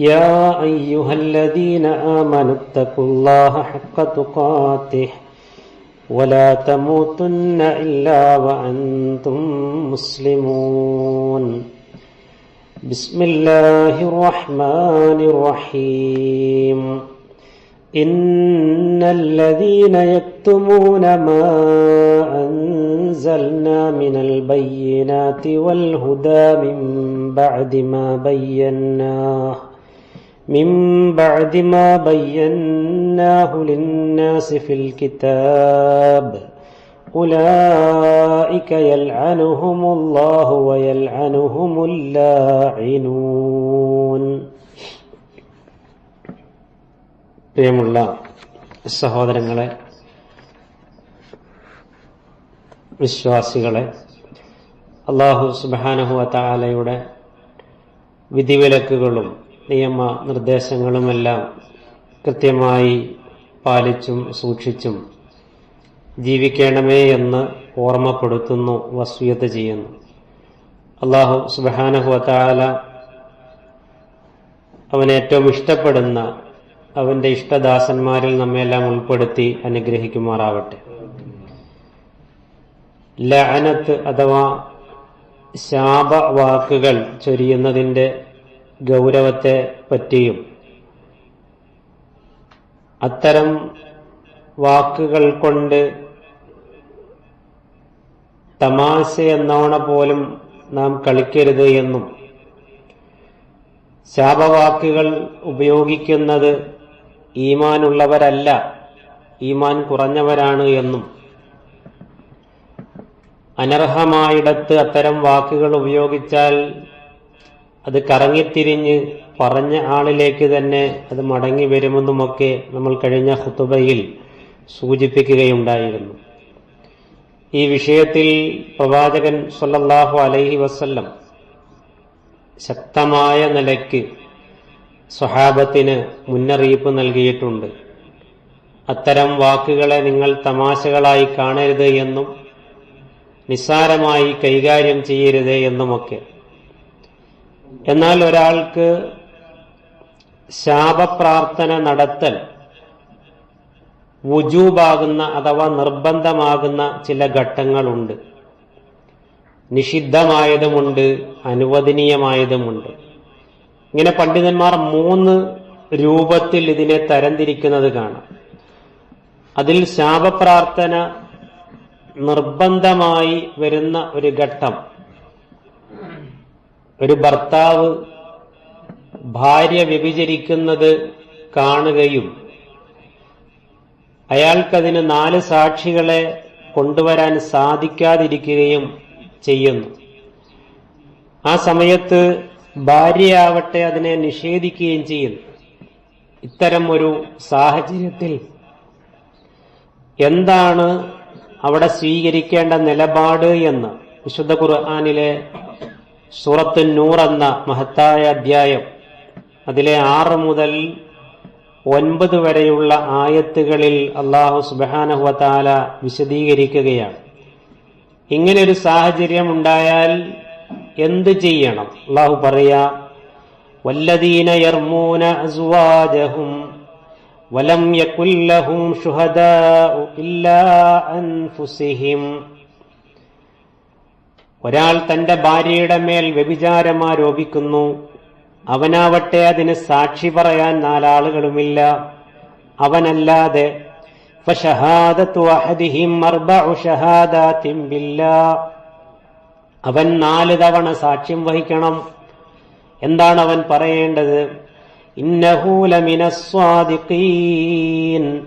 يا أيها الذين آمنوا اتقوا الله حق تقاته ولا تموتن إلا وأنتم مسلمون. بسم الله الرحمن الرحيم. إن الذين يكتمون ما أنزلنا من البينات والهدى من بعد ما بيناه من بعد ما بيناه للناس في الكتاب أولئك يلعنهم الله ويلعنهم اللاعنون പ്രിയമുള്ള സഹോദരങ്ങളെ വിശ്വാസികളെ അള്ളാഹു സുബാനഹുവ താലയുടെ വിധിവിലക്കുകളും നിയമ നിർദ്ദേശങ്ങളുമെല്ലാം കൃത്യമായി പാലിച്ചും സൂക്ഷിച്ചും ജീവിക്കണമേ എന്ന് ഓർമ്മപ്പെടുത്തുന്നു വസ്വിയത്ത് ചെയ്യുന്നു. അള്ളാഹു സുബാനഹുവ താല അവൻ ഏറ്റവും ഇഷ്ടപ്പെടുന്ന അവന്റെ ഇഷ്ടദാസന്മാരിൽ നമ്മെല്ലാം ഉൾപ്പെടുത്തി അനുഗ്രഹിക്കുമാറാവട്ടെ. ലഅനത്ത് അഥവാ ശാപവാക്കുകൾ ചൊരിയുന്നതിന്റെ ഗൗരവത്തെ പറ്റിയും അത്തരം വാക്കുകൾ കൊണ്ട് തമാശ എന്നോണ പോലും നാം കളിക്കരുത് എന്നും ശാപവാക്കുകൾ ഉപയോഗിക്കുന്നത് ഈമാനുള്ളവരല്ല ഈമാൻ കുറഞ്ഞവരാണ് എന്നും അനർഹമായിടത്ത് അത്തരം വാക്കുകൾ ഉപയോഗിച്ചാൽ അത് കറങ്ങിത്തിരിഞ്ഞ് പറഞ്ഞ ആളിലേക്ക് തന്നെ അത് മടങ്ങി വരുമെന്നുമൊക്കെ നമ്മൾ കഴിഞ്ഞ ഹുത്തുബയിൽ സൂചിപ്പിക്കുകയുണ്ടായിരുന്നു. ഈ വിഷയത്തിൽ പ്രവാചകൻ സല്ലല്ലാഹു അലൈഹി വസ്ല്ലം ശക്തമായ നിലയ്ക്ക് സ്വഹാബത്തിന് മുന്നറിയിപ്പ് നൽകിയിട്ടുണ്ട്. അത്തരം വാക്കുകളെ നിങ്ങൾ തമാശകളായി കാണരുത് എന്നും നിസ്സാരമായി കൈകാര്യം ചെയ്യരുത് എന്നുമൊക്കെ. എന്നാൽ ഒരാൾക്ക് ശാപപ്രാർത്ഥന നടത്തൽ വുജൂബാകുന്ന അഥവാ നിർബന്ധമാകുന്ന ചില ഘട്ടങ്ങളുണ്ട്. നിഷിദ്ധമായതുമുണ്ട് അനുവദനീയമായതുമുണ്ട്. ഇങ്ങനെ പണ്ഡിതന്മാർ മൂന്ന് രൂപത്തിൽ ഇതിനെ തരംതിരിക്കുന്നത് കാണാം. അതിൽ ശാപപ്രാർത്ഥന നിർബന്ധമായി വരുന്ന ഒരു ഘട്ടം. ഒരു ഭർത്താവ് ഭാര്യ വ്യഭിചരിക്കുന്നത് കാണുകയും അയാൾക്കതിന് നാല് സാക്ഷികളെ കൊണ്ടുവരാൻ സാധിക്കാതിരിക്കുകയും ചെയ്യുന്നു. ആ സമയത്ത് ഭാര്യയാവട്ടെ അതിനെ നിഷേധിക്കുകയും ചെയ്യുന്നു. ഇത്തരം ഒരു സാഹചര്യത്തിൽ എന്താണ് അവിടെ സ്വീകരിക്കേണ്ട നിലപാട് എന്ന് വിശുദ്ധ ഖുർആാനിലെ സൂറത്ത് നൂർ എന്ന മഹത്തായ അധ്യായം. അതിലെ ആറ് മുതൽ ഒൻപത് വരെയുള്ള ആയത്തുകളിൽ അള്ളാഹു സുബാനഹുവത്താല വിശദീകരിക്കുകയാണ്. ഇങ്ങനെ ഒരു സാഹചര്യം ഉണ്ടായാൽ എന്ത് ചെയ്യണം? അള്ളാഹു പറയാ വല്ലദീന യർമൂന അസ്വാജഹും വലം യകുല്ലഹും ഷുഹദ ഇല്ലാ അൻഫുസിഹിം. ഒരാൾ തന്റെ ഭാര്യയുടെ മേൽ വ്യഭിചാരം ആരോപിക്കുന്നു അവനാവട്ടെ അതിന് സാക്ഷി പറയാൻ നാലാളുകളുമില്ല. അവനല്ലാതെ അവൻ നാല് തവണ സാക്ഷ്യം വഹിക്കണം. എന്താണ് അവൻ പറയേണ്ടത്? ഇന്നഹൂലമിനസ്വാദിഖീൻ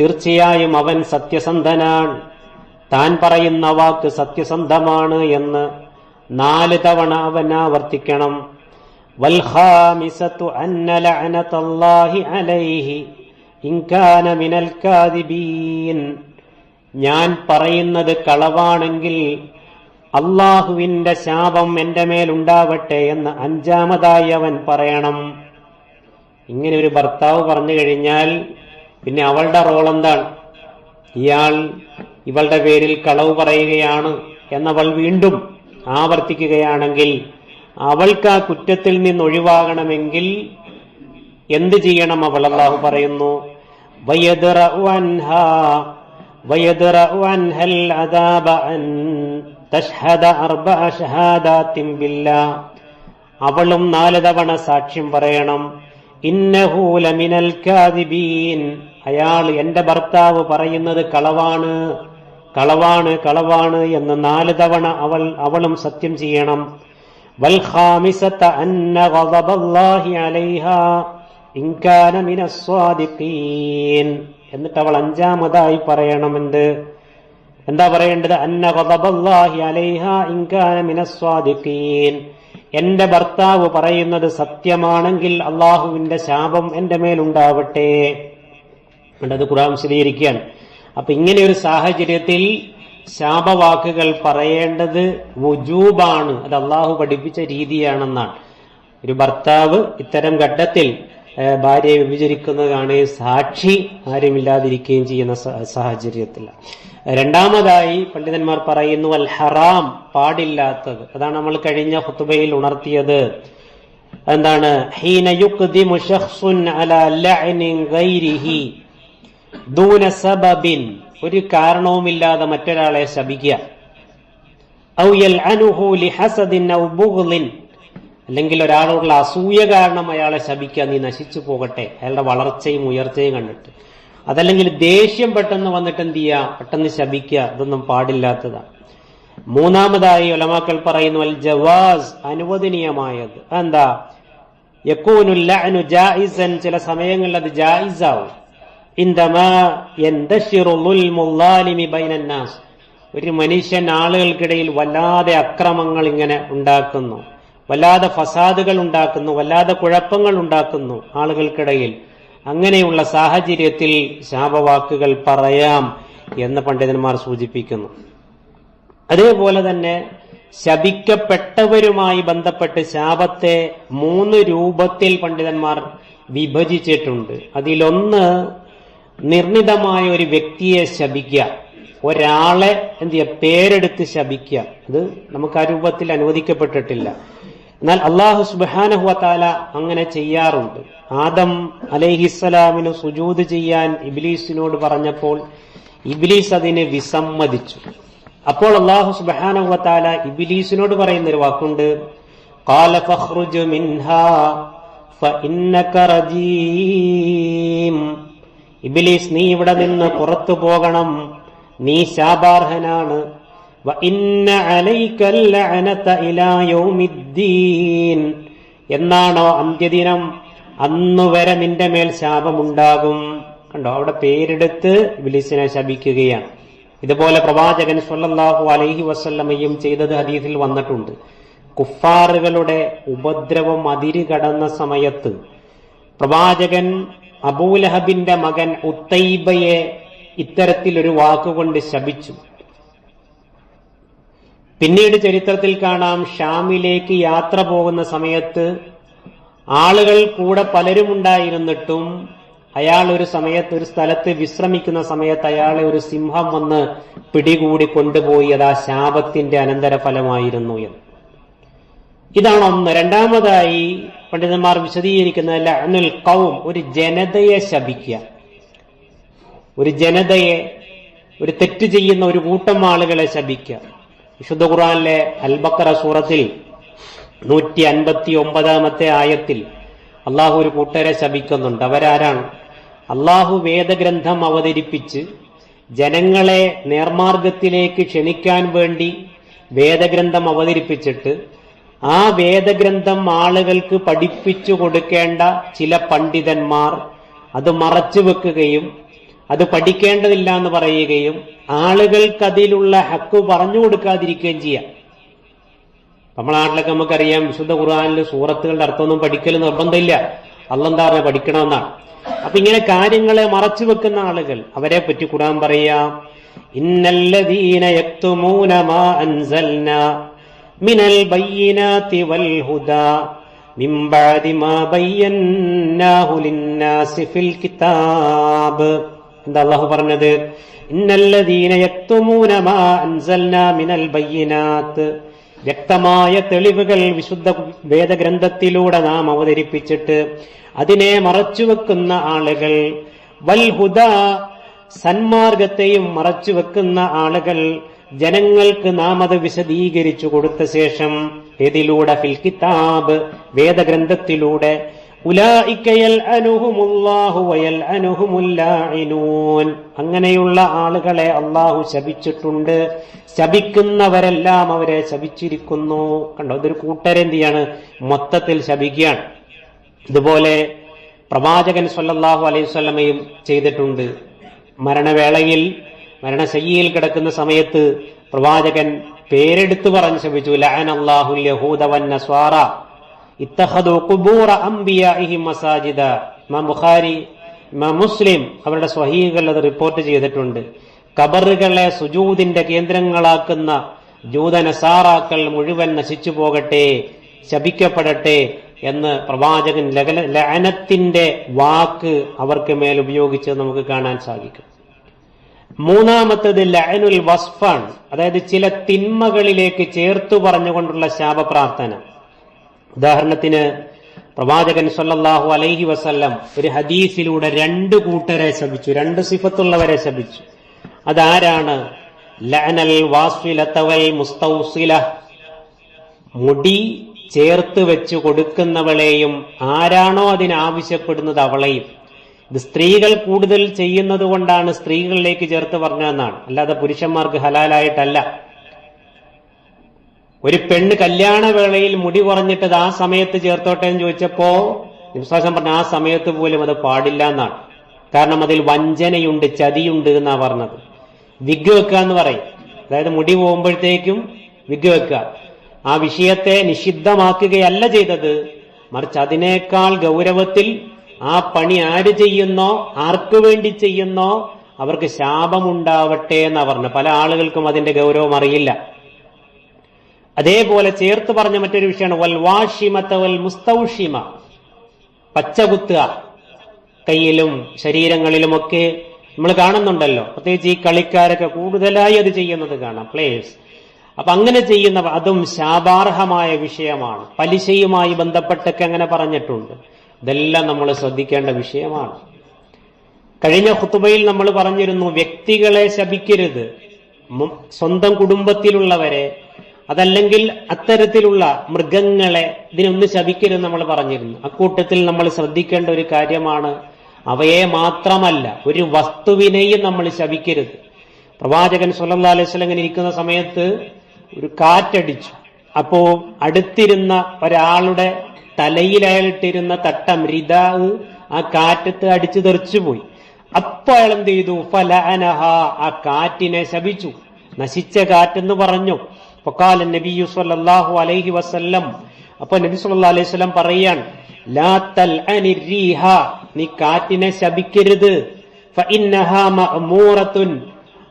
തീർച്ചയായും അവൻ സത്യസന്ധനാണ്. താൻ പറയുന്ന വാക്ക് സത്യസന്ധമാണ് എന്ന് നാല് തവണ അവൻ ആവർത്തിക്കണം. ഞാൻ പറയുന്നത് കളവാണെങ്കിൽ അള്ളാഹുവിന്റെ ശാപം എന്റെ മേലുണ്ടാവട്ടെ എന്ന് അഞ്ചാമതായി അവൻ പറയണം. ഇങ്ങനെ ഒരു ഭർത്താവ് പറഞ്ഞു കഴിഞ്ഞാൽ പിന്നെ അവളുടെ റോൾ എന്താണ്? ഇയാൾ ഇവളുടെ പേരിൽ കളവ് പറയുകയാണ് എന്നവൾ വീണ്ടും ആവർത്തിക്കുകയാണെങ്കിൽ അവൾക്ക് ആ കുറ്റത്തിൽ നിന്ന് ഒഴിവാകണമെങ്കിൽ എന്ത് ചെയ്യണം അവൾ? അള്ളാഹു പറയുന്നു അവളും നാല് തവണ സാക്ഷ്യം പറയണം ഇന്നഹു ലമിനൽ കാദിബീൻ അയാൾ എന്റെ ഭർത്താവ് പറയുന്നത് കളവാണ് കളവാണ് കളവാണ് എന്ന് നാല് തവണ അവൾ അവളും സത്യം ചെയ്യണം. എന്നിട്ട് അവൾ അഞ്ചാമതായി പറയണമെന്ത്? എന്താ പറയേണ്ടത്? അന്ന ഗളബല്ലാഹി അലൈഹാ ഇൻകാന മിനസ്വാദിഖീൻ മിനസ് എന്റെ ഭർത്താവ് പറയുന്നത് സത്യമാണെങ്കിൽ അള്ളാഹുവിന്റെ ശാപം എന്റെ മേലുണ്ടാവട്ടെ. അത് ഖുറാൻ വിശദീകരിക്കുകയാണ്. അപ്പൊ ഇങ്ങനെ ഒരു സാഹചര്യത്തിൽ ശാപവാക്കുകൾ പറയേണ്ടത് വുജൂബാണ്. അത് അള്ളാഹു പഠിപ്പിച്ച രീതിയാണെന്നാണ്. ഒരു ഭർത്താവ് ഇത്തരം ഘട്ടത്തിൽ ഭാര്യയെ വിഭജിക്കുന്നതാണ് സാക്ഷി ആരുമില്ലാതിരിക്കുകയും ചെയ്യുന്ന സാഹചര്യത്തിൽ. രണ്ടാമതായി പണ്ഡിതന്മാർ പറയുന്നു അൽ ഹറാം പാടില്ലാത്തത്. അതാണ് നമ്മൾ കഴിഞ്ഞ ഹുത്തുബയിൽ ഉണർത്തിയത്. എന്താണ് ഹീന ദൂന സബബിൻ ഒരു കാരണവുമില്ലാതെ മറ്റൊരാളെ ശപിക്കുക. അല്ലെങ്കിൽ ഒരാളോടുള്ള അസൂയ കാരണം അയാളെ ശപിക്കുക നീ നശിച്ചു പോകട്ടെ അയാളുടെ വളർച്ചയും ഉയർച്ചയും കണ്ടിട്ട്. അതല്ലെങ്കിൽ ദേഷ്യം പെട്ടെന്ന് വന്നിട്ട് എന്ത് ചെയ്യുക? പെട്ടെന്ന് ശപിക്കുക ഇതൊന്നും പാടില്ലാത്തതാണ് മൂന്നാമതായി ഒലമാക്കൾ പറയുന്നു അൽ ജവാസ് അനുവദനീയമായത്. എന്താ യക്കൂനുല്ല അനു ജായിസൻ ചില സമയങ്ങളിൽ അത് ജായിസാവും. ഒരു മനുഷ്യൻ ആളുകൾക്കിടയിൽ വല്ലാതെ അക്രമങ്ങൾ ഇങ്ങനെ ഉണ്ടാക്കുന്നു. വല്ലാതെ ഫസാദുകൾ ഉണ്ടാക്കുന്നു വല്ലാതെ കുഴപ്പങ്ങൾ ഉണ്ടാക്കുന്നു ആളുകൾക്കിടയിൽ. അങ്ങനെയുള്ള സാഹചര്യത്തിൽ ശാപവാക്കുകൾ പറയാം എന്ന് പണ്ഡിതന്മാർ സൂചിപ്പിക്കുന്നു. അതേപോലെ തന്നെ ശപിക്കപ്പെട്ടവരുമായി ബന്ധപ്പെട്ട് ശാപത്തെ മൂന്ന് രൂപത്തിൽ പണ്ഡിതന്മാർ വിഭജിച്ചിട്ടുണ്ട്. അതിലൊന്ന് നിർണിതമായ ഒരു വ്യക്തിയെ ശപിക്കുക ഒരാളെ എന്ത് ചെയ്യുക പേരെടുത്ത് ശപിക്കുക അത് നമുക്ക് ആ രൂപത്തിൽ അനുവദിക്കപ്പെട്ടിട്ടില്ല എന്നാൽ അള്ളാഹു സുബാനഹുവത്താല അങ്ങനെ ചെയ്യാറുണ്ട് ആദം അലൈഹിസ്സലാമിന് സുജൂത് ചെയ്യാൻ ഇബ്ലീസിനോട് പറഞ്ഞപ്പോൾ ഇബ്ലീസ് അതിനെ വിസമ്മതിച്ചു അപ്പോൾ അള്ളാഹു സുബാനഹുവത്താല ഇബ്ലീസിനോട് പറയുന്ന ഒരു വാക്കുണ്ട് قال فاخرج منها فإنك رجيم ഇബിലീസ് നീ ഇവിടെ നിന്ന് പുറത്തു പോകണം. നീ ശാപാർഹനാണ്. എന്നാണോ അന്ത്യദിനം? അന്നു വരെ നിന്റെ മേൽ ശാപമുണ്ടാകും. കണ്ടോ? അവിടെ പേരെടുത്ത് ഇബിലീസിനെ ശപിക്കുകയാണ്. ഇതുപോലെ പ്രവാചകൻ സൊല്ലാഹു അലൈഹി വസ്ല്ലമയും ചെയ്തത് ഹദീസിൽ വന്നിട്ടുണ്ട്. കുഫാറുകളുടെ ഉപദ്രവം അതിരുകടന്ന സമയത്ത് പ്രവാചകൻ അബൂലഹബിന്റെ മകൻ ഉത്തൈബയെ ഇത്തരത്തിലൊരു വാക്കുകൊണ്ട് ശപിച്ചു. പിന്നീട് ചരിത്രത്തിൽ കാണാം ഷാമിലേക്ക് യാത്ര പോകുന്ന സമയത്ത് ആളുകൾ കൂടെ പലരും ഉണ്ടായിരുന്നിട്ടും അയാൾ ഒരു സമയത്ത് ഒരു സ്ഥലത്ത് വിശ്രമിക്കുന്ന സമയത്ത് അയാളെ ഒരു സിംഹം വന്ന് പിടികൂടി കൊണ്ടുപോയി. അത് ആ ശാപത്തിന്റെ അനന്തരഫലമായിരുന്നു എന്ന്. ഇതാണ് ഒന്ന്. രണ്ടാമതായി പണ്ഡിതന്മാർ വിശദീകരിക്കുന്ന അനിൽ കൗം ഒരു ജനതയെ ശപിക്കുക. ഒരു ജനതയെ ഒരു തെറ്റ് ചെയ്യുന്ന ഒരു കൂട്ടം ആളുകളെ ശപിക്കുക. വിശുദ്ധ ഖുർആനിലെ അൽബക്കറ സൂറത്തിൽ നൂറ്റി അൻപത്തി ഒമ്പതാമത്തെ ആയത്തിൽ അള്ളാഹു ഒരു കൂട്ടരെ ശപിക്കുന്നുണ്ട്. അവരാരാണ്? അള്ളാഹു വേദഗ്രന്ഥം അവതരിപ്പിച്ച് ജനങ്ങളെ നേർമാർഗത്തിലേക്ക് ക്ഷണിക്കാൻ വേണ്ടി വേദഗ്രന്ഥം അവതരിപ്പിച്ചിട്ട് ആ വേദഗ്രന്ഥം ആളുകൾക്ക് പഠിപ്പിച്ചു കൊടുക്കേണ്ട ചില പണ്ഡിതന്മാർ അത് മറച്ചു വെക്കുകയും അത് പഠിക്കേണ്ടതില്ല എന്ന് പറയുകയും ആളുകൾക്കതിലുള്ള ഹക്ക് പറഞ്ഞു കൊടുക്കാതിരിക്കുകയും ചെയ്യാം. നമ്മളെ നാട്ടിലൊക്കെ നമുക്കറിയാം വിശുദ്ധ ഖുർആാനിൽ സൂറത്തുകളുടെ അർത്ഥമൊന്നും പഠിക്കൽ നിർബന്ധമില്ല. അല്ലെന്താ പറഞ്ഞ പഠിക്കണമെന്നാണ്. അപ്പൊ ഇങ്ങനെ കാര്യങ്ങളെ മറച്ചു വെക്കുന്ന ആളുകൾ അവരെ പറ്റി ഖുർആൻ പറയാം. ഇന്നല്ലദീന യക്തുമൂന മാ മിനൽ എന്താ അള്ളാഹു പറഞ്ഞത്? ഇന്നല്ലദീന മാ അൻസൽനാ മിനൽ വ്യക്തമായ തെളിവുകൾ വിശുദ്ധ വേദഗ്രന്ഥത്തിലൂടെ നാം അവതരിപ്പിച്ചിട്ട് അതിനെ മറച്ചുവെക്കുന്ന ആളുകൾ വൽഹുദ സന്മാർഗത്തെയും മറച്ചുവെക്കുന്ന ആളുകൾ ജനങ്ങൾക്ക് നാം അത് വിശദീകരിച്ചു കൊടുത്ത ശേഷം ഏതിലൂടെ ഫിൽ കിതാബ് വേദഗ്രന്ഥത്തിലൂടെ അങ്ങനെയുള്ള ആളുകളെ അള്ളാഹു ശപിച്ചിട്ടുണ്ട്. ശപിക്കുന്നവരെല്ലാം അവരെ ശപിച്ചിരിക്കുന്നു. കണ്ടോ? ഇതൊരു കൂട്ടരെന്ത് ചെയ്യാണ്? മൊത്തത്തിൽ ശപിക്കുകയാണ്. ഇതുപോലെ പ്രവാചകൻ സല്ലാഹു അലൈഹി വസല്ലമയും ചെയ്തിട്ടുണ്ട്. മരണവേളയിൽ മരണശയ്യയിൽ കിടക്കുന്ന സമയത്ത് പ്രവാചകൻ പേരെടുത്തു പറഞ്ഞ് ശപിച്ചു ലഅന അല്ലാഹുൽ യഹൂദ ഇത്തഖദു അംബിയാഇഹി മസാജിദ. ബുഖാരി മുസ്ലിം അവരുടെ സ്വഹീകൾ അത് റിപ്പോർട്ട് ചെയ്തിട്ടുണ്ട്. കബറുകളെ സുജൂദിന്റെ കേന്ദ്രങ്ങളാക്കുന്ന ജൂതനസാറാക്കൾ മുഴുവൻ നശിച്ചു പോകട്ടെ ശപിക്കപ്പെടട്ടെ എന്ന് പ്രവാചകൻ ലഗന ലഅനത്തിന്റെ വാക്ക് അവർക്ക് മേൽ ഉപയോഗിച്ച് നമുക്ക് കാണാൻ സാധിക്കും. മൂന്നാമത്തത് ലഅനുൽ വസ്ഫാണ്. അതായത് ചില തിന്മകളിലേക്ക് ചേർത്തു പറഞ്ഞുകൊണ്ടുള്ള ശാപപ്രാർത്ഥന. ഉദാഹരണത്തിന് പ്രവാചകൻ സല്ലല്ലാഹു അലൈഹി വസല്ലം ഒരു ഹദീസിലൂടെ രണ്ട് കൂട്ടരെ ശപിച്ചു രണ്ട് സിഫത്തുള്ളവരെ ശപിച്ചു. അതാരാണ്? ലഅനൽ വാസ്വിലത്തവൽ മുസ്തൗസില. മുടി ചേർത്ത് വെച്ച് കൊടുക്കുന്നവളെയും ആരാണോ അതിനാവശ്യപ്പെടുന്നത് അവളെയും. ഇത് സ്ത്രീകൾ കൂടുതൽ ചെയ്യുന്നത് കൊണ്ടാണ് സ്ത്രീകളിലേക്ക് ചേർത്ത് പറഞ്ഞതെന്നാണ് അല്ലാതെ പുരുഷന്മാർക്ക് ഹലാലായിട്ടല്ല. ഒരു പെണ്ണ് കല്യാണവേളയിൽ മുടി കുറഞ്ഞിട്ടത് ആ സമയത്ത് ചേർത്തോട്ടെ എന്ന് ചോദിച്ചപ്പോ വിശ്വാസം പറഞ്ഞ ആ സമയത്ത് പോലും അത് പാടില്ല എന്നാണ്. കാരണം അതിൽ വഞ്ചനയുണ്ട് ചതിയുണ്ട് എന്നാ പറഞ്ഞത്. വിഗ് വെക്കുക എന്ന് പറയും. അതായത് മുടി പോകുമ്പോഴത്തേക്കും വിഗ് വെക്കുക. ആ വിഷയത്തെ നിഷിദ്ധമാക്കുകയല്ല ചെയ്തത്. മറിച്ച് അതിനേക്കാൾ ഗൗരവത്തിൽ ആ പണി ആര് ചെയ്യുന്നോ ആർക്കു വേണ്ടി ചെയ്യുന്നോ അവർക്ക് ശാപമുണ്ടാവട്ടെ എന്നാ പറഞ്ഞു പല ആളുകൾക്കും അതിന്റെ ഗൗരവം അറിയില്ല. അതേപോലെ ചേർത്ത് പറഞ്ഞ മറ്റൊരു വിഷയമാണ് വൽ വാഷിമത്ത വൽ മുസ്തൗഷിമ. പച്ചകുത്തുക കയ്യിലും ശരീരങ്ങളിലുമൊക്കെ നമ്മൾ കാണുന്നുണ്ടല്ലോ. പ്രത്യേകിച്ച് ഈ കളിക്കാരൊക്കെ കൂടുതലായി അത് ചെയ്യുന്നത് കാണാം. പ്ലേയേഴ്സ് അപ്പൊ അങ്ങനെ ചെയ്യുന്ന അതും ശാപാർഹമായ വിഷയമാണ്. പലിശയുമായി ബന്ധപ്പെട്ടൊക്കെ അങ്ങനെ പറഞ്ഞിട്ടുണ്ട്. ഇതെല്ലാം നമ്മൾ ശ്രദ്ധിക്കേണ്ട വിഷയമാണ്. കഴിഞ്ഞ ഹുത്തുബയിൽ നമ്മൾ പറഞ്ഞിരുന്നു വ്യക്തികളെ ശപിക്കരുത്. സ്വന്തം കുടുംബത്തിലുള്ളവരെ അതല്ലെങ്കിൽ അത്തരത്തിലുള്ള മൃഗങ്ങളെ ഇതിനൊന്ന് ശപിക്കരുത് നമ്മൾ പറഞ്ഞിരുന്നു. അക്കൂട്ടത്തിൽ നമ്മൾ ശ്രദ്ധിക്കേണ്ട ഒരു കാര്യമാണ് അവയെ മാത്രമല്ല ഒരു വസ്തുവിനെയും നമ്മൾ ശപിക്കരുത്. പ്രവാചകൻ അലൈഹി വസല്ലം ഇരിക്കുന്ന സമയത്ത് ഒരു കാറ്റടിച്ചു. അപ്പോ അടുത്തിരുന്ന ഒരാളുടെ തലയിലായിട്ടിരുന്ന തട്ടം റിതാവ് ആ കാറ്റത്ത് അടിച്ചു തെറിച്ചു പോയി. അപ്പൊ അയാൾ എന്ത് ചെയ്തു? ഫലഅനഹ ആ കാറ്റിനെ ശപിച്ചു. നശിച്ച കാറ്റെന്ന് പറഞ്ഞു. ഫക്കാല നബിയു സല്ലല്ലാഹു അലൈഹി വസല്ലം. അപ്പൊ നബി സല്ലല്ലാഹു അലൈഹി സ്വലം പറയാണ് ലാ നീ കാറ്റിനെ ശപിക്കരുത്. മഅമൂറത്തുൻ.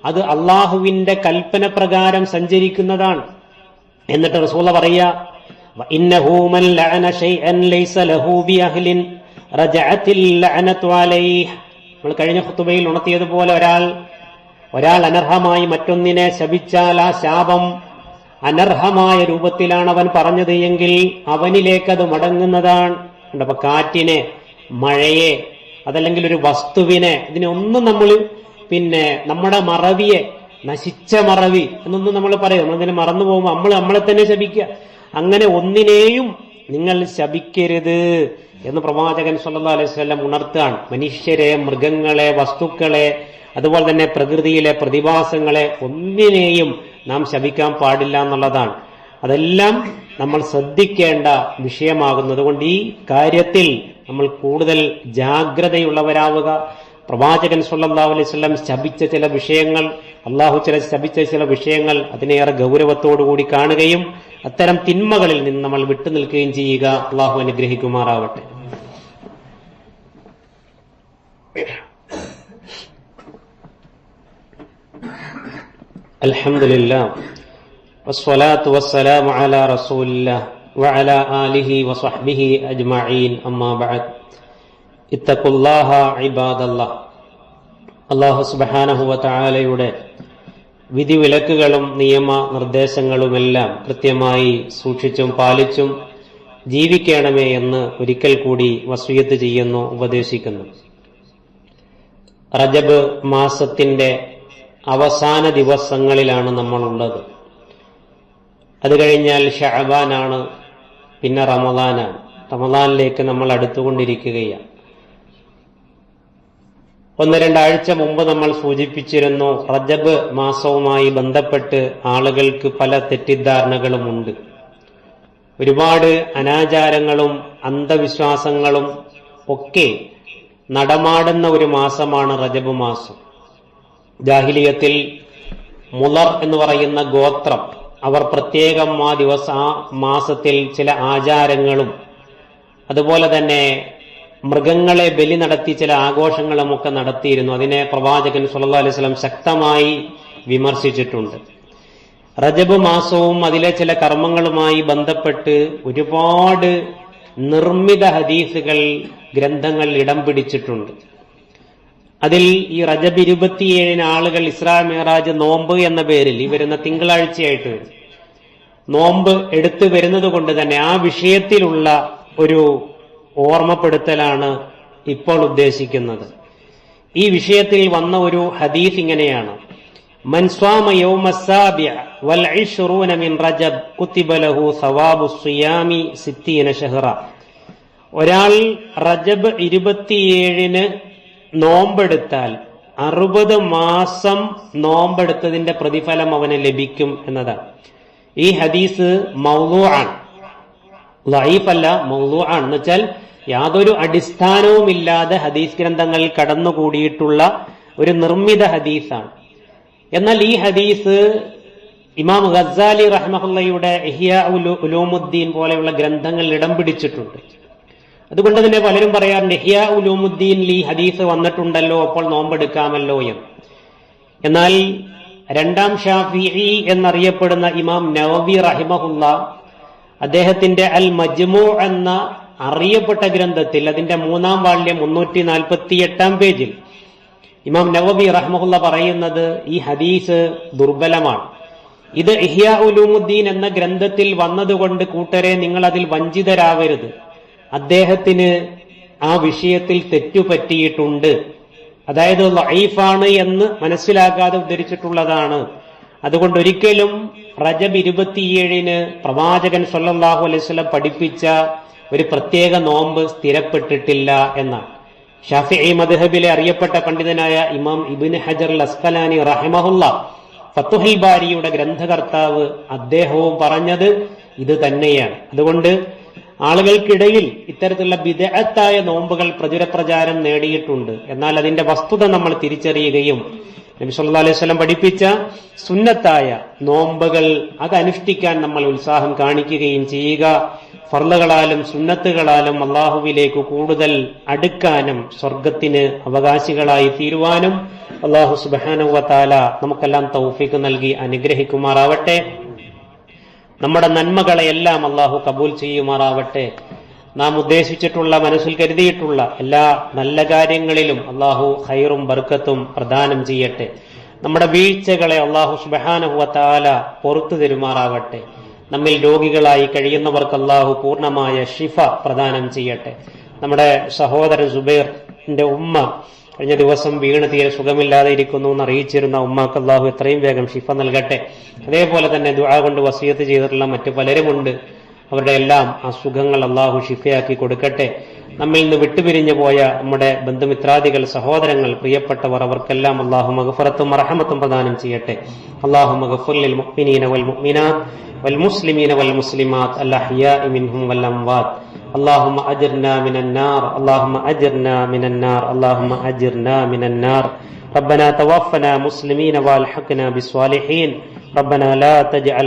അത് അള്ളാഹുവിന്റെ കൽപ്പന പ്രകാരം സഞ്ചരിക്കുന്നതാണ്. എന്നിട്ട് റസൂല പറയാ നമ്മൾ കഴിഞ്ഞ ഹുത്തുബയിൽ ഉണർത്തിയതുപോലെ ഒരാൾ ഒരാൾ അനർഹമായി മറ്റൊന്നിനെ ശപിച്ചാൽ ആ ശാപം അനർഹമായ രൂപത്തിലാണ് അവൻ പറഞ്ഞത് എങ്കിൽ അവനിലേക്കത് മടങ്ങുന്നതാണ്. അപ്പൊ കാറ്റിനെ മഴയെ അതല്ലെങ്കിൽ ഒരു വസ്തുവിനെ ഇതിനൊന്നും നമ്മൾ പിന്നെ നമ്മുടെ മറവിയെ നശിച്ച മറവി എന്നൊന്നും നമ്മൾ പറയും നമ്മളതിനെ മറന്നു പോകുമ്പോൾ നമ്മൾ നമ്മളെ തന്നെ ശപിക്കുക. അങ്ങനെ ഒന്നിനെയും നിങ്ങൾ ശപിക്കരുത് എന്ന് പ്രവാചകൻ സല്ലാ അലൈഹി വസല്ലം ഉണർത്തുകയാണ്. മനുഷ്യരെ മൃഗങ്ങളെ വസ്തുക്കളെ അതുപോലെ തന്നെ പ്രകൃതിയിലെ പ്രതിഭാസങ്ങളെ ഒന്നിനെയും നാം ശപിക്കാൻ പാടില്ല എന്നുള്ളതാണ്. അതെല്ലാം നമ്മൾ ശ്രദ്ധിക്കേണ്ട വിഷയമാകുന്നത് കൊണ്ട് ഈ കാര്യത്തിൽ നമ്മൾ കൂടുതൽ ജാഗ്രതയുള്ളവരാവുക. പ്രവാചകൻ സല്ലാ അലൈഹി വസല്ലം ശപിച്ച ചില വിഷയങ്ങൾ അള്ളാഹു ചില ശപിച്ച ചില വിഷയങ്ങൾ അതിനേറെ ഗൗരവത്തോടു കൂടി കാണുകയും അത്തരം തിന്മകളിൽ നിന്ന് നമ്മൾ വിട്ടുനിൽക്കുകയും ചെയ്യുക അള്ളാഹു അനുഗ്രഹിക്കുമാറാവട്ടെ الحمد لله والصلاة والسلام على رسول الله وعلى آله وصحبه أجمعين أما بعد اتقوا الله عباد الله അള്ളാഹു സുബഹാനഹുവ തായാലയുടെ വിധിവിലക്കുകളും നിയമ നിർദ്ദേശങ്ങളുമെല്ലാം കൃത്യമായി സൂക്ഷിച്ചും പാലിച്ചും ജീവിക്കണമേ എന്ന് ഒരിക്കൽ കൂടി വസൂയത്ത് ചെയ്യുന്നു ഉപദേശിക്കുന്നു. റജബ് മാസത്തിന്റെ അവസാന ദിവസങ്ങളിലാണ് നമ്മളുള്ളത്. അത് കഴിഞ്ഞാൽ ഷഹബാനാണ് പിന്നെ റമദാനാണ്. റമദാനിലേക്ക് നമ്മൾ അടുത്തുകൊണ്ടിരിക്കുകയാണ്. ഒന്ന് രണ്ടാഴ്ച മുമ്പ് നമ്മൾ സൂചിപ്പിച്ചിരുന്നു റജബ് മാസവുമായി ബന്ധപ്പെട്ട് ആളുകൾക്ക് പല തെറ്റിദ്ധാരണകളുമുണ്ട്. ഒരുപാട് അനാചാരങ്ങളും അന്ധവിശ്വാസങ്ങളും ഒക്കെ നടമാടുന്ന ഒരു മാസമാണ് റജബ് മാസം. ജാഹിലിയത്തിൽ മുലർ എന്ന് പറയുന്ന ഗോത്രം അവർ പ്രത്യേകം ആ ദിവസ ആ മാസത്തിൽ ചില ആചാരങ്ങളും അതുപോലെ തന്നെ മൃഗങ്ങളെ ബലി നടത്തി ചില ആഘോഷങ്ങളും ഒക്കെ നടത്തിയിരുന്നു. അതിനെ പ്രവാചകൻ സുല്ലാ അലൈഹി സ്വലം ശക്തമായി വിമർശിച്ചിട്ടുണ്ട്. റജബ് മാസവും അതിലെ ചില കർമ്മങ്ങളുമായി ബന്ധപ്പെട്ട് ഒരുപാട് നിർമ്മിത ഹദീസുകൾ ഗ്രന്ഥങ്ങൾ ഇടം പിടിച്ചിട്ടുണ്ട്. അതിൽ ഈ റജബ് ഇരുപത്തിയേഴിന് ആളുകൾ ഇസ്രാ മേറാജ് നോമ്പ് എന്ന പേരിൽ ഈ വരുന്ന തിങ്കളാഴ്ചയായിട്ട് നോമ്പ് എടുത്തു വരുന്നത് കൊണ്ട് തന്നെ ആ വിഷയത്തിലുള്ള ഒരു ഓർമ്മപ്പെടുത്തലാണ് ഇപ്പോൾ ഉദ്ദേശിക്കുന്നത്. ഈ വിഷയത്തിൽ വന്ന ഒരു ഹദീസ് ഇങ്ങനെയാണ്. ഒരാൾ റജബ് ഇരുപത്തിയേഴിന് നോമ്പെടുത്താൽ അറുപത് മാസം നോമ്പെടുത്തതിന്റെ പ്രതിഫലം അവന് ലഭിക്കും എന്നതാണ്. ഈ ഹദീസ് മൗലു ആണ് അല്ല മൗലു ആണ് എന്ന് വെച്ചാൽ യാതൊരു അടിസ്ഥാനവുമില്ലാതെ ഹദീസ് ഗ്രന്ഥങ്ങളിൽ കടന്നുകൂടിയിട്ടുള്ള ഒരു നിർമ്മിത ഹദീസാണ്. എന്നാൽ ഈ ഹദീസ് ഇമാം ഗസാലി റഹ്മഹുല്ലയുടെ ഇഹിയ ഉലൂമുദ്ദീൻ പോലെയുള്ള ഗ്രന്ഥങ്ങളിൽ ഇടം പിടിച്ചിട്ടുണ്ട്. അതുകൊണ്ട് തന്നെ പലരും പറയാറുണ്ട് എഹിയ ഉലൂമുദ്ദീനിൽ ഈ ഹദീസ് വന്നിട്ടുണ്ടല്ലോ അപ്പോൾ നോമ്പെടുക്കാമല്ലോ എന്ന്. എന്നാൽ രണ്ടാം ഷാഫി എന്നറിയപ്പെടുന്ന ഇമാം നവവി റഹിമഹുല്ല അദ്ദേഹത്തിന്റെ അൽ മജ്മു എന്ന അറിയപ്പെട്ട ഗ്രന്ഥത്തിൽ അതിന്റെ മൂന്നാം വാള്യം മുന്നൂറ്റി നാൽപ്പത്തി എട്ടാം പേജിൽ ഇമാം നവബി റഹ്മുല്ല പറയുന്നത് ഈ ഹദീസ് ദുർബലമാണ്. ഇത് ഇഹ്യാ ഉലൂമുദ്ദീൻ എന്ന ഗ്രന്ഥത്തിൽ വന്നതുകൊണ്ട് കൂട്ടരെ നിങ്ങൾ അതിൽ വഞ്ചിതരാവരുത്. അദ്ദേഹത്തിന് ആ വിഷയത്തിൽ തെറ്റുപറ്റിയിട്ടുണ്ട്. അതായത് ലൈഫാണ് എന്ന് മനസ്സിലാക്കാതെ ഉദ്ധരിച്ചിട്ടുള്ളതാണ്. അതുകൊണ്ട് ഒരിക്കലും റജബ് ഇരുപത്തിയേഴിന് പ്രവാചകൻ സല്ലല്ലാഹു അലൈഹി വസല്ലം പഠിപ്പിച്ച ഒരു പ്രത്യേക നോമ്പ് സ്ഥിരപ്പെട്ടിട്ടില്ല എന്നാണ്. ഷാഫിഇ മദ്ഹബിലെ അറിയപ്പെട്ട പണ്ഡിതനായ ഇമാം ഇബിൻ ഹജർ അസ്കലാനി റഹിമഹുല്ല ഫത്തുഹൽ ബാരിയുടെ ഗ്രന്ഥകർത്താവ് അദ്ദേഹവും പറഞ്ഞത് ഇത് തന്നെയാണ്. അതുകൊണ്ട് ആളുകൾക്കിടയിൽ ഇത്തരത്തിലുള്ള വിദഗ്ധായ നോമ്പുകൾ പ്രചുരപ്രചാരം നേടിയിട്ടുണ്ട്. എന്നാൽ അതിന്റെ വസ്തുത നമ്മൾ തിരിച്ചറിയുകയും നബി സല്ലല്ലാഹു അലൈഹി വസല്ലം പഠിപ്പിച്ച സുന്നത്തായ നോമ്പുകൾ അത് അനുഷ്ഠിക്കാൻ നമ്മൾ ഉത്സാഹം കാണിക്കുകയും ചെയ്യുക ഫർളുകളാലും സുന്നത്തുകളാലും അള്ളാഹുവിലേക്ക് കൂടുതൽ അടുക്കാനും സ്വർഗത്തിന് അവകാശികളായി തീരുവാനും അള്ളാഹു സുബാനുവത്താല നമുക്കെല്ലാം തൗഫീക്ക് നൽകി അനുഗ്രഹിക്കുമാറാവട്ടെ. നമ്മുടെ നന്മകളെയെല്ലാം അള്ളാഹു കബൂൽ ചെയ്യുമാറാവട്ടെ. നാം ഉദ്ദേശിച്ചിട്ടുള്ള മനസ്സിൽ കരുതിയിട്ടുള്ള എല്ലാ നല്ല കാര്യങ്ങളിലും അള്ളാഹു ഹൈറും ബർക്കത്തും പ്രദാനം ചെയ്യട്ടെ. നമ്മുടെ വീഴ്ചകളെ അള്ളാഹു സുബഹാനുവത്താല പുറത്തു തരുമാറാവട്ടെ. നമ്മിൽ രോഗികളായി കഴിയുന്നവർക്ക് അള്ളാഹു പൂർണമായ ഷിഫ പ്രദാനം ചെയ്യട്ടെ. നമ്മുടെ സഹോദരൻ സുബൈറിന്റെ ഉമ്മ കഴിഞ്ഞ ദിവസം വീണ് തീരെ സുഖമില്ലാതെ ഇരിക്കുന്നു എന്ന് അറിയിച്ചിരുന്ന ഉമ്മാക്ക് അള്ളാഹു എത്രയും വേഗം ഷിഫ നൽകട്ടെ. അതേപോലെ തന്നെ ദുആ കൊണ്ട് വസീയത്ത് ചെയ്തിട്ടുള്ള മറ്റു പലരുമുണ്ട്. അവരുടെ എല്ലാം അസുഖങ്ങൾ അള്ളാഹു ഷിഫയാക്കി കൊടുക്കട്ടെ. നമ്മിൽ നിന്ന് വിട്ടുപിരിഞ്ഞു പോയ നമ്മുടെ ബന്ധുമിത്രാദികൾ സഹോദരങ്ങൾ പ്രിയപ്പെട്ടവർ അവർക്കെല്ലാം അള്ളാഹു മഗഫറത്തും റഹമത്തും പ്രദാനം ചെയ്യട്ടെ അള്ളാഹു മഗഫുല്ലിൽ മുഅ്മിനീന വൽ മുഅ്മിനാത്ത് والمسلمين والمسلمات الأحياء منهم والأموات اللهم أجرنا من النار اللهم أجرنا من النار اللهم أجرنا من النار ربنا توفنا مسلمين والحقنا بالصالحين ربنا لا تجعل